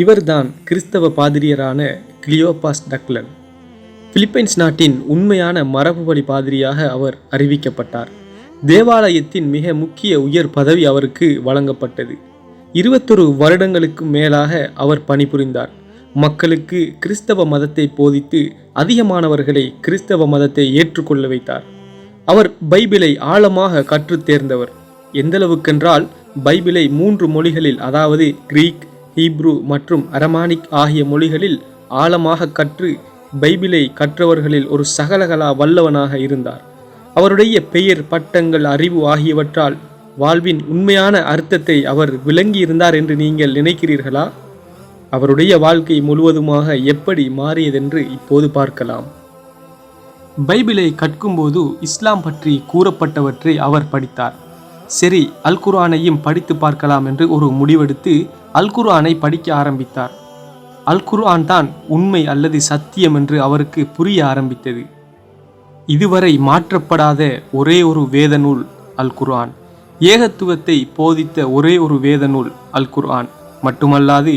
இவர்தான் கிறிஸ்தவ பாதிரியரான கிளியோபாஸ் டக்லன் பிலிப்பைன்ஸ் நாட்டின் உண்மையான மரபுவழி பாதிரியாக அவர் அறிவிக்கப்பட்டார். தேவாலயத்தின் மிக முக்கிய உயர் பதவி அவருக்கு வழங்கப்பட்டது. இருபத்தொரு வருடங்களுக்கு மேலாக அவர் பணிபுரிந்தார். மக்களுக்கு கிறிஸ்தவ மதத்தை போதித்து அதிகமானவர்களை கிறிஸ்தவ மதத்தை ஏற்றுக்கொள்ள வைத்தார். அவர் பைபிளை ஆழமாக கற்றுத் தேர்ந்தவர் எந்தளவுக்கென்றால் பைபிளை மூன்று மொழிகளில் அதாவது கிரீக் ஹீப்ரு மற்றும் அரமானிக் ஆகிய மொழிகளில் ஆழமாக கற்று பைபிளை கற்றவர்களில் ஒரு சகலகலா வல்லவனாக இருந்தார். அவருடைய பெயர் பட்டங்கள் அறிவு ஆகியவற்றால் வாழ்வின் உண்மையான அர்த்தத்தை அவர் விளங்கியிருந்தார் என்று நீங்கள் நினைக்கிறீர்களா? அவருடைய வாழ்க்கை முழுவதுமாக எப்படி மாறியதென்று இப்போது பார்க்கலாம். பைபிளை கற்கும்போது இஸ்லாம் பற்றி கூறப்பட்டவற்றை அவர் படித்தார். சரி அல்குரானையும் படித்து பார்க்கலாம் என்று ஒரு முடிவெடுத்து அல்குர்ஆனை படிக்க ஆரம்பித்தார். அல்குர்ஆன் தான் உண்மை அல்லது சத்தியம் என்று அவருக்கு புரிய ஆரம்பித்தது. இதுவரை மாற்றப்படாத ஒரே ஒரு வேத நூல் அல் குர்ஆன் ஏகத்துவத்தை போதித்த ஒரே ஒரு வேத நூல் அல் குர்ஆன் மட்டுமல்லாது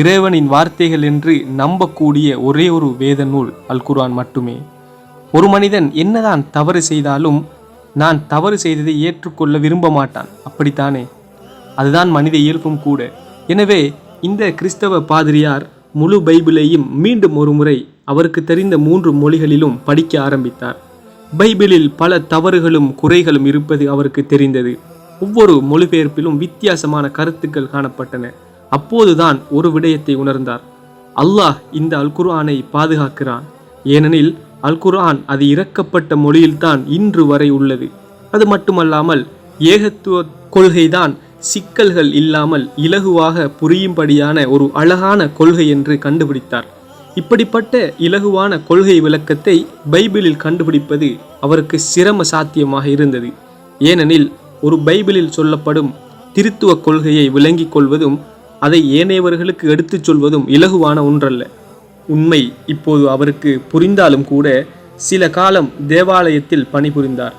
இறைவனின் வார்த்தைகள் என்று நம்பக்கூடிய ஒரே ஒரு வேத நூல் அல் குர்ஆன் மட்டுமே. ஒரு மனிதன் என்னதான் தவறு செய்தாலும் நான் தவறு செய்ததை ஏற்றுக்கொள்ள விரும்ப மாட்டான். அப்படித்தானே? அதுதான் மனித இயல்பும் கூட. எனவே இந்த கிறிஸ்தவ பாதிரியார் முழு பைபிளையும் மீண்டும் ஒரு முறை அவருக்கு தெரிந்த மூன்று மொழிகளிலும் படிக்க ஆரம்பித்தார். பைபிளில் பல தவறுகளும் குறைகளும் இருப்பது அவருக்கு தெரிந்தது. ஒவ்வொரு மொழிபெயர்ப்பிலும் வித்தியாசமான கருத்துக்கள் காணப்பட்டன. அப்போதுதான் ஒரு விடயத்தை உணர்ந்தார். அல்லாஹ் இந்த அல்குர்ஆனை பாதுகாக்கிறான். ஏனெனில் அல்குர்ஆன் அது இறக்கப்பட்ட மொழியில்தான் இன்று வரை உள்ளது. அது மட்டுமல்லாமல் ஏகத்துவ கொள்கைதான் சிக்கல்கள் இல்லாமல் இலகுவாக புரியும்படியான ஒரு அழகான கொள்கை என்று கண்டுபிடித்தார். இப்படிப்பட்ட இலகுவான கொள்கை விளக்கத்தை பைபிளில் கண்டுபிடிப்பது அவருக்கு சிரம சாத்தியமாக இருந்தது. ஏனெனில் ஒரு பைபிளில் சொல்லப்படும் திருத்துவ கொள்கையை விளங்கிக் கொள்வதும் அதை ஏனையவர்களுக்கு எடுத்துச் சொல்வதும் இலகுவான ஒன்றல்ல. உண்மை இப்போது அவருக்கு புரிந்தாலும் கூட சில காலம் தேவாலயத்தில் பணிபுரிந்தார்.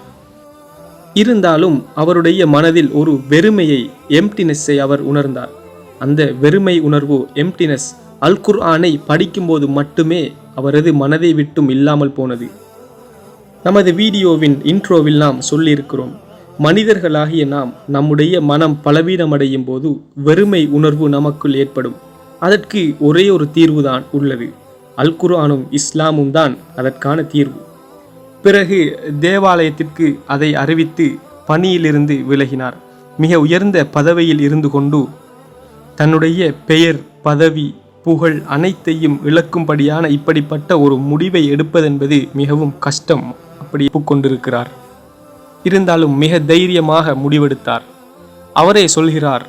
இருந்தாலும் அவருடைய மனதில் ஒரு வெறுமையை எம்டினஸ்ஸை அவர் உணர்ந்தார். அந்த வெறுமை உணர்வு எம்டினஸ் அல்குர் ஆனை படிக்கும்போது மட்டுமே அவரது மனதை விட்டும் இல்லாமல் போனது. நமது வீடியோவின் இன்ட்ரோவில் நாம் சொல்லியிருக்கிறோம் மனிதர்களாகிய நாம் நம்முடைய மனம் பலவீனமடையும் போது வெறுமை உணர்வு நமக்குள் ஏற்படும். அதற்கு ஒரே ஒரு தீர்வுதான் உள்ளது. அல்குரானும் இஸ்லாமும் தான் அதற்கான தீர்வு. பிறகு தேவாலயத்திற்கு அதை அறிவித்து பணியிலிருந்து விலகினார். மிக உயர்ந்த பதவியில் இருந்து கொண்டு தன்னுடைய பெயர் பதவி புகழ் அனைத்தையும் இழக்கும்படியான இப்படிப்பட்ட ஒரு முடிவை எடுப்பதென்பது மிகவும் கஷ்டம் அப்படி ஒப்புக்கொண்டிருக்கிறார். இருந்தாலும் மிக தைரியமாக முடிவெடுத்தார். அவரே சொல்கிறார்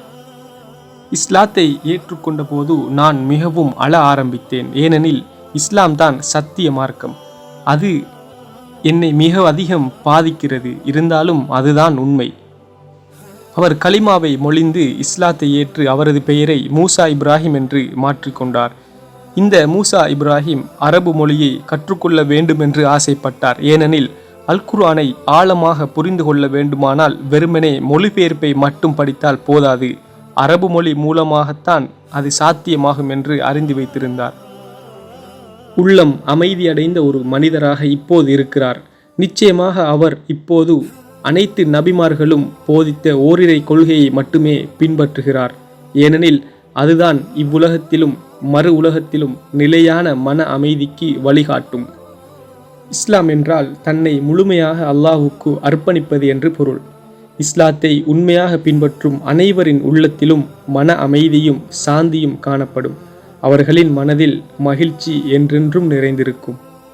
இஸ்லாத்தை ஏற்றுக்கொண்ட போது நான் மிகவும் அழ ஆரம்பித்தேன். ஏனெனில் இஸ்லாம் தான் சத்திய மார்க்கம். அது என்னை மிக அதிகம் பாதிக்கிறது. இருந்தாலும் அதுதான் உண்மை. அவர் கலிமாவை மொழிந்து இஸ்லாத்தை ஏற்று அவரது பெயரை மூசா இப்ராஹிம் என்று மாற்றிக்கொண்டார் இந்த மூசா இப்ராஹிம் அரபு மொழியை கற்றுக்கொள்ள வேண்டும் என்று ஆசைப்பட்டார். ஏனெனில் அல்குர்ஆனை ஆழமாக புரிந்து கொள்ள வேண்டுமானால் வெறுமனே மொழிபெயர்ப்பை மட்டும் படித்தால் போதாது. அரபு மொழி மூலமாகத்தான் அது சாத்தியமாகும் என்று அறிந்து வைத்திருந்தார். உள்ளம் அமைதியடைந்த ஒரு மனிதராக இப்போது இருக்கிறார். நிச்சயமாக அவர் இப்போது அனைத்து நபிமார்களும் போதித்த ஓரிரை கொள்கையை மட்டுமே பின்பற்றுகிறார். ஏனெனில் அதுதான் இவ்வுலகத்திலும் மறு உலகத்திலும் நிலையான மன அமைதிக்கு வழிகாட்டும். இஸ்லாம் என்றால் தன்னை முழுமையாக அல்லாஹுக்கு அர்ப்பணிப்பது என்று பொருள். இஸ்லாத்தை உண்மையாக பின்பற்றும் அனைவரின் உள்ளத்திலும் மன அமைதியும் சாந்தியும் காணப்படும். அவர்களின் மனதில் மகிழ்ச்சி என்றென்றும் நிறைந்திருக்கும்.